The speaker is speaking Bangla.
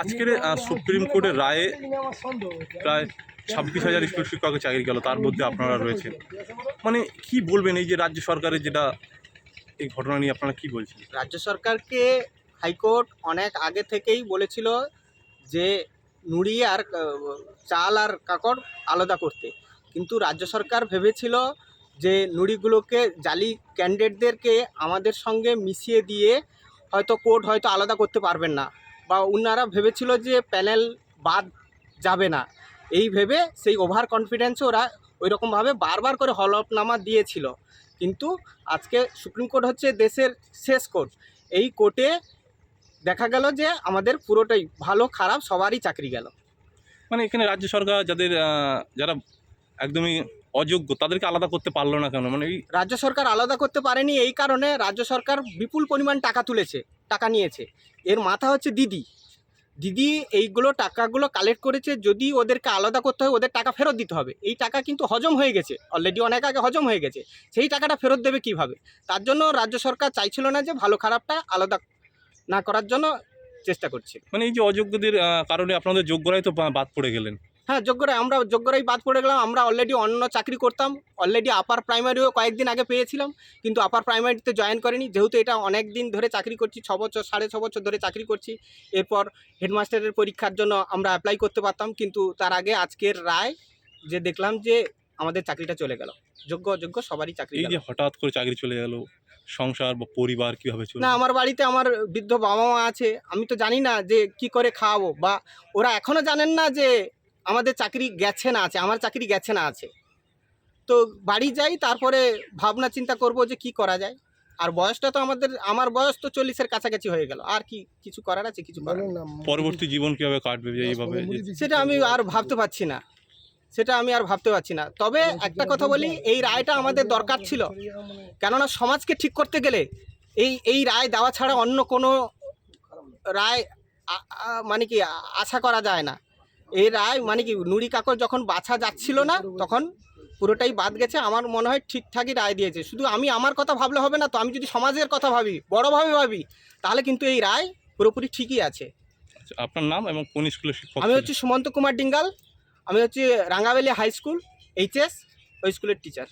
আজকের সুপ্রিম কোর্টের রায়ে প্রায় ছাব্বিশ হাজার স্কুল শিক্ষকের চাকরি গেল, তার মধ্যে আপনারা রয়েছেন। মানে কি বলবেন এই যে রাজ্য সরকারের যেটা এই ঘটনা নিয়ে, আপনারা কি বলছেন? রাজ্য সরকারকে হাইকোর্ট অনেক আগে থেকেই বলেছিল যে নুড়ি আর চাল আর কাকড় আলাদা করতে। কিন্তু রাজ্য সরকার ভেবেছিল যে নুড়িগুলোকে জালি ক্যান্ডিডেটদেরকে আমাদের সঙ্গে মিশিয়ে দিয়ে হয়তো কোর্ট হয়তো আলাদা করতে পারবেন না। বা ওনারা ভেবেছিল যে প্যানেল বাদ যাবে না। এই ভেবে সেই ওভার কনফিডেন্সে ওরা ওই রকমভাবে বারবার করে হলফনামা দিয়েছিল। কিন্তু আজকে সুপ্রিম কোর্ট হচ্ছে দেশের শেষ কোর্ট। এই কোর্টে দেখা গেল যে আমাদের পুরোটাই ভালো খারাপ সবারই চাকরি গেল। মানে এখানে রাজ্য সরকার যাদের যারা একদমই অযোগ্য তাদেরকে আলাদা করতে পারল না কেন? মানে রাজ্য সরকার আলাদা করতে পারেনি এই কারণে রাজ্য সরকার বিপুল পরিমাণ টাকা তুলেছে। টাকা নিয়েছে। এর মাথা হচ্ছে দিদি। দিদি এইগুলো টাকাগুলো কালেক্ট করেছে, যদি ওদেরকে আলাদা করতে হয়, ওদের টাকা ফেরত দিতে হবে। এই টাকা কিন্তু হজম হয়ে গেছে। অলরেডি অনেক আগে হজম হয়ে গেছে। সেই টাকাটা ফেরত দেবে কীভাবে? তার জন্য রাজ্য সরকার চাইছিল না যে ভালো খারাপটা আলাদা না করার জন্য চেষ্টা করছে। মানে এই যে অযোগ্যদের কারণে আপনাদের যোগ্যরাই তো বাদ পড়ে গেলেন। হ্যাঁ যোগ্যরাই আমরা যোগ্যরাই বাদ পড়ে গেলাম। আমরা অলরেডি অন্য চাকরি করতাম। অলরেডি আপার প্রাইমারিও কয়েকদিন আগে পেয়েছিলাম কিন্তু আপার প্রাইমারিতে জয়েন করিনি। যেহেতু এটা অনেক দিন ধরে চাকরি করছি ছ বছর সাড়ে ছ বছর ধরে চাকরি করছি। এরপর হেডমাস্টারের পরীক্ষার জন্য আমরা অ্যাপ্লাই করতে পারতাম কিন্তু তার আগে আজকের রায় যে দেখলাম যে আমাদের চাকরিটা চলে গেল। যোগ্য অযোগ্য সবারই চাকরি এই যে হঠাৎ করে চাকরি চলে গেল সংসার বা পরিবার কীভাবে চলবে? না আমার বাড়িতে আমার বৃদ্ধ বাবা মা আছে। আমি তো জানি না যে কি করে খাওয়াবো বা ওরা এখনও জানেন না যে আমাদের চাকরি গেছে না আছে আমার চাকরি গেছে না আছে। তো বাড়ি যাই তারপরে ভাবনা চিন্তা করব যে কি করা যায়। আর বয়সটা তো আমাদের আমার বয়স তো চল্লিশের কাছাকাছি হয়ে গেল। আর কি কিছু করার আছে কিছু করার পরবর্তী জীবন কীভাবে কাটবে এইভাবে? সেটা আমি আর ভাবতে পারছি না। সেটা আমি আর ভাবতে পারছি না। তবে একটা কথা বলি এই রায়টা আমাদের দরকার ছিল। কেননা সমাজকে ঠিক করতে গেলে এই এই রায় দেওয়া ছাড়া অন্য কোনো রায় মানে কি আশা করা যায় না। এই রায় মানে কি নুড়ি কাকর যখন বাছা যাচ্ছিল না তখন পুরোটাই বাদ গেছে। আমার মনে হয় ঠিকঠাকই রায় দিয়েছে। শুধু আমি আমার কথা ভাবলে হবে না তো আমি যদি সমাজের কথা ভাবি বড়োভাবে ভাবি তাহলে কিন্তু এই রায় পুরোপুরি ঠিকই আছে। আচ্ছা, আপনার নাম এবং কোন স্কুলের শিক্ষক আমি হচ্ছি হচ্ছে সুমন্ত কুমার ডিঙ্গাল আমি হচ্ছে রাঙ্গাবেলি হাই স্কুল এইচএস ওই স্কুলের টিচার